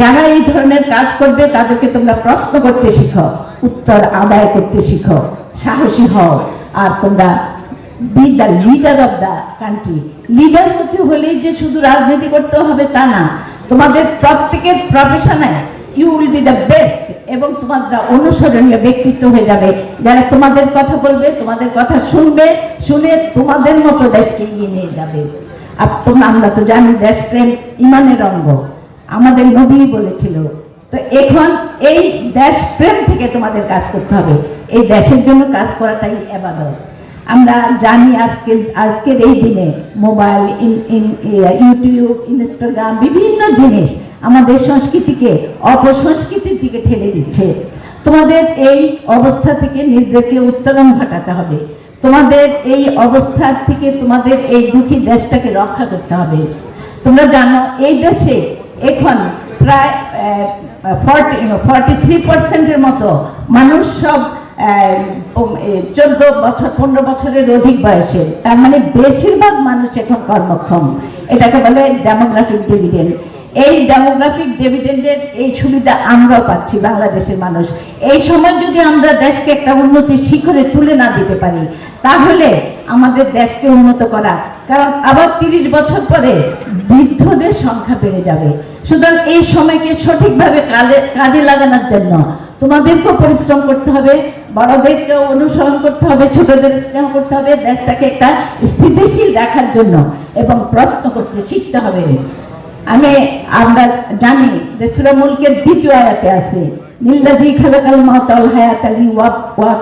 যারা এই ধরনের কাজ করবে, তাদেরকে তোমরা প্রশ্ন করতে শিখো, উত্তর আদায় করতে শিখো, সাহসী হও। আর তোমরা leader of the country leader হতে হলেই যে শুধু রাজনীতি করতে হবে তা না। তোমাদের প্রত্যেকের প্রফেশনে you will be the best এবং অনুসরণীয় ব্যক্তিত্ব হয়ে যাবে। যারা তোমাদের কথা বলবে, তোমাদের কথা শুনবে, শুনে তোমাদের মতো দেশকে এগিয়ে নিয়ে যাবে। আর তোমরা, আমরা তো জানি, দেশপ্রেম ইমানের অঙ্গ। আমাদের নবী বলেছিল। তো এখন এই দেশপ্রেম থেকে তোমাদের কাজ করতে হবে। এই দেশের জন্য কাজ করাটাই এবাদত আমরা জানি আজকে, আজকের এই দিনে মোবাইল ইউটিউব, ইনস্টাগ্রাম, বিভিন্ন জিনিস আমাদের সংস্কৃতিকে অপসংস্কৃতির দিকে ঠেলে দিচ্ছে। তোমাদের এই অবস্থা থেকে নিজেদেরকে উত্তরণ ঘটাতে হবে। তোমাদের এই অবস্থা থেকে তোমাদের এই দুঃখী দেশটাকে রক্ষা করতে হবে। তোমরা জানো, এই দেশে এখন, প্রায় ফর্টি ফর্টি থ্রি পার্সেন্টের মতো মানুষ সব চোদ্দ বছর, পনেরো বছরের অধিক বয়সে। তার মানে বেশিরভাগ মানুষ এখন কর্মক্ষম। এটাকে বলে ডেমোগ্রাফিক ডিভিডেন্ড এই ডেমোগ্রাফিক ডিভিডেন্ডের এই সুবিধা আমরাও পাচ্ছি, বাংলাদেশের মানুষ। এই সময় যদি আমরা দেশকে একটা উন্নতির শিখরে তুলে না দিতে পারি, তাহলে আমাদের দেশকে উন্নত করা, কারণ আবার তিরিশ বছর পরে বৃদ্ধদের সংখ্যা বেড়ে যাবে। সুতরাং এই সময়কে সঠিকভাবে কাজে কাজে লাগানোর জন্য তোমাদেরকেও পরিশ্রম করতে হবে, বড়দেরকেও অনুসরণ করতে হবে, ছোটদের স্নেহ করতে হবে, দেশটাকে একটা স্থিতিশীল রাখার জন্য এবং প্রশ্ন করতে শিখতে হবে। আমি আমরা জানি যে সূরা মুলকের দ্বিতীয় আয়াতে আছে নিল্লাজি খালাকাল মাতাল ওয়া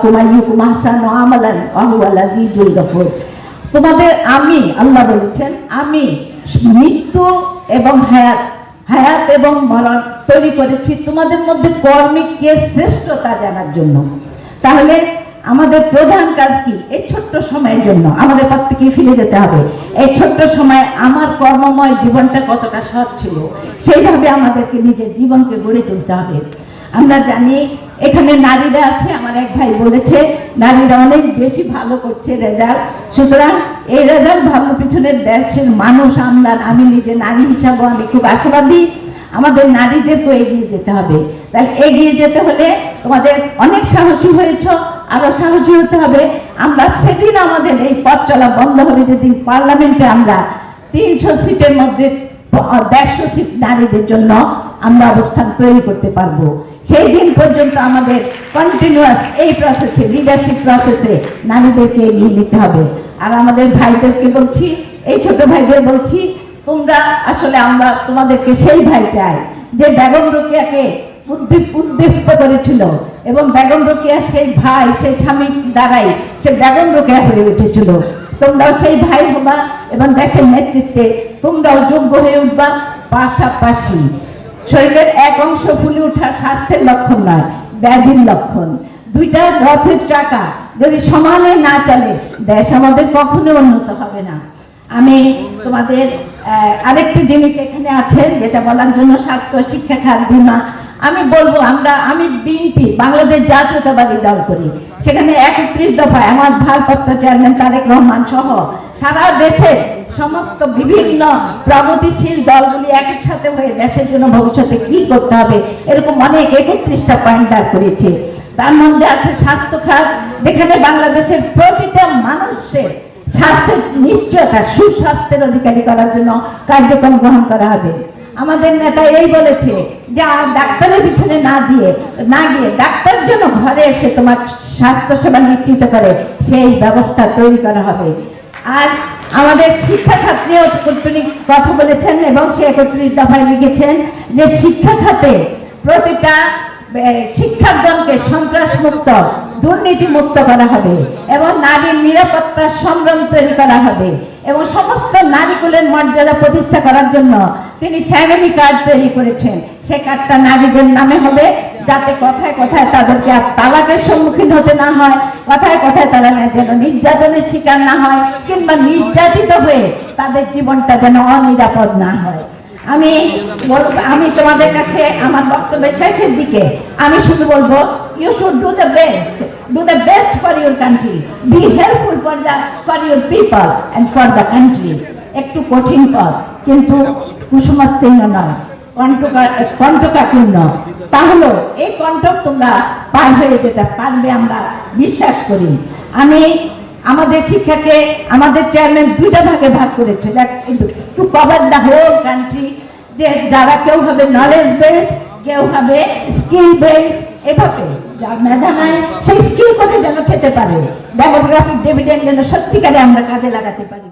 আমালান তোমাদের আমি, আল্লাহ বলেছেন, আমি মৃত্যু এবং হায়াত হায়াত এবং মরণ তৈরি করেছি তোমাদের মধ্যে কর্মিক কে শ্রেষ্ঠ তা জানার জন্য। তাহলে আমাদের প্রধান কাজ কি? এই ছোট্ট সময়ের জন্য আমাদের প্রত্যেকে ফিরে যেতে হবে। এই ছোট্ট সময়ে আমার কর্মময় জীবনটা কতটা সৎ ছিল, সেইভাবে আমাদেরকে নিজের জীবনকে গড়ে তুলতে হবে। আমরা জানি এখানে নারীরা আছে, আমার এক ভাই বলেছে, নারীরা অনেক বেশি ভালো করছে রেজাল্ট। সুতরাং এই রেজাল্ট ভালো পিছনে দেশের মানুষ, আমরা, আমি নিজে নারী হিসাবেও আমি খুব আশাবাদী। আমাদের নারীদেরকেও এগিয়ে যেতে হবে। তাহলে এগিয়ে যেতে হলে তোমাদের অনেক সাহসী হয়েছ, আরও সাহসী হতে হবে। আমরা সেদিন আমাদের এই পথ চলা বন্ধ হবে, যেদিন পার্লামেন্টে আমরা তিনশো সিটের মধ্যে দেড়শো সিট নারীদের জন্য আমরা অবস্থান তৈরি করতে পারব। সেই দিন পর্যন্ত আমাদের কন্টিনিউয়াস এই প্রসেসে লিডারশিপ প্রসেসে নারীদেরকে এগিয়ে নিতে হবে। আর আমাদের ভাইদেরকে বলছি, এই ছোট ভাইদের বলছি তোমরা আসলে আমরা তোমাদেরকে সেই ভাই চাই যে বেগম রোকেয়াকে উদ্দীপ উদ্দীপ্ত করেছিল এবং বেগম রোকেয়া সেই ভাই, সেই স্বামী দ্বারাই সে বেগম রোকেয়া হয়ে উঠেছিল। তোমরাও সেই ভাই হবা এবং দেশের নেতৃত্বে তোমরাও যোগ্য হয়ে উঠবা পাশাপাশি। শরীরের এক অংশ ফুলে ওঠা স্বাস্থ্যের লক্ষণ নয়, ব্যাধির লক্ষণ। দুইটা রথের চাকা যদি সমানে না চলে, দেশ আমাদের কখনো উন্নত হবে না। আমি তোমাদের আরেকটি জিনিস এখানে আছে, যেটা বলার জন্য স্বাস্থ্য, শিক্ষা খাত, বীমা। আমি বলব, আমরা, আমি বিএনপি, বাংলাদেশ জাতীয়তাবাদী দল করি। সেখানে একত্রিশ দফায় আমার ভারপ্রাপ্ত চেয়ারম্যান তারেক রহমান সহ সারা দেশে সমস্ত বিভিন্ন প্রগতিশীল দলগুলি একই সাথে হয়ে দেশের জন্য ভবিষ্যতে কি করতে হবে, এরকম অনেক একত্রিশটা পয়েন্ট দাঁড় করেছে তার মধ্যে আছে স্বাস্থ্য খাত, যেখানে বাংলাদেশের প্রতিটা মানুষের স্বাস্থ্যের নিশ্চয়তা সুস্বাস্থ্যের অধিকারী করার জন্য কার্যক্রম গ্রহণ করা হবে। আমাদের নেতা এই বলেছে যে আর ডাক্তারের পিছনে না দিয়ে না গিয়ে ডাক্তার যেন ঘরে এসে তোমার স্বাস্থ্য সেবা নিশ্চিত করে সেই ব্যবস্থা তৈরি করা হবে। আর আমাদের শিক্ষা খাতে তিনি কথা বলেছেন এবং সে একত্রিশ দফায় লিখেছেন যে শিক্ষা খাতে প্রতিটা এ, শিক্ষার্থনকে সন্ত্রাস মুক্ত দুর্নীতি মুক্ত করা হবে এবং নারীর নিরাপত্তার সংগ্রাম তৈরি করা হবে এবং সমস্ত নারীকুলের মর্যাদা প্রতিষ্ঠা করার জন্য তিনি ফ্যামিলি কার্ড তৈরি করেছেন। সে কার্ডটা নারীদের নামে হবে, যাতে কথায় কথায় তাদেরকে আর তালাকের সম্মুখীন হতে না হয়, কথায় কথায় তারা যেন নির্যাতনের শিকার না হয় কিংবা নির্যাতিত হয়ে তাদের জীবনটা যেন অনিরাপদ না হয়। আমি আমি তোমাদের কাছে আমার বক্তব্যের শেষের দিকে আমি শুধু বলব you should do the best do the best for your country be helpful for the for your people and for the country একটু কঠিন পথ, কিন্তু কুসুমস্তীর্ণ নয় কণ্টকাপূর্ণ তাহলে এই কণ্টক তোমরা পার হয়ে যেতে পারবে আমরা বিশ্বাস করি। আমি আমাদের শিক্ষাকে, আমাদের চেয়ারম্যান দুইটা ভাগে ভাগ করেছে। To cover the whole country যে যারা কেউ হবে নলেজ বেসড কেউ হবে স্কিল বেসড এভাবে যার মেধা নাই, সেই স্কিল করে যেন খেতে পারে? ডেমোগ্রাফিক ডিভিডেন্ড যেন সত্যিকারে আমরা কাজে লাগাতে পারি।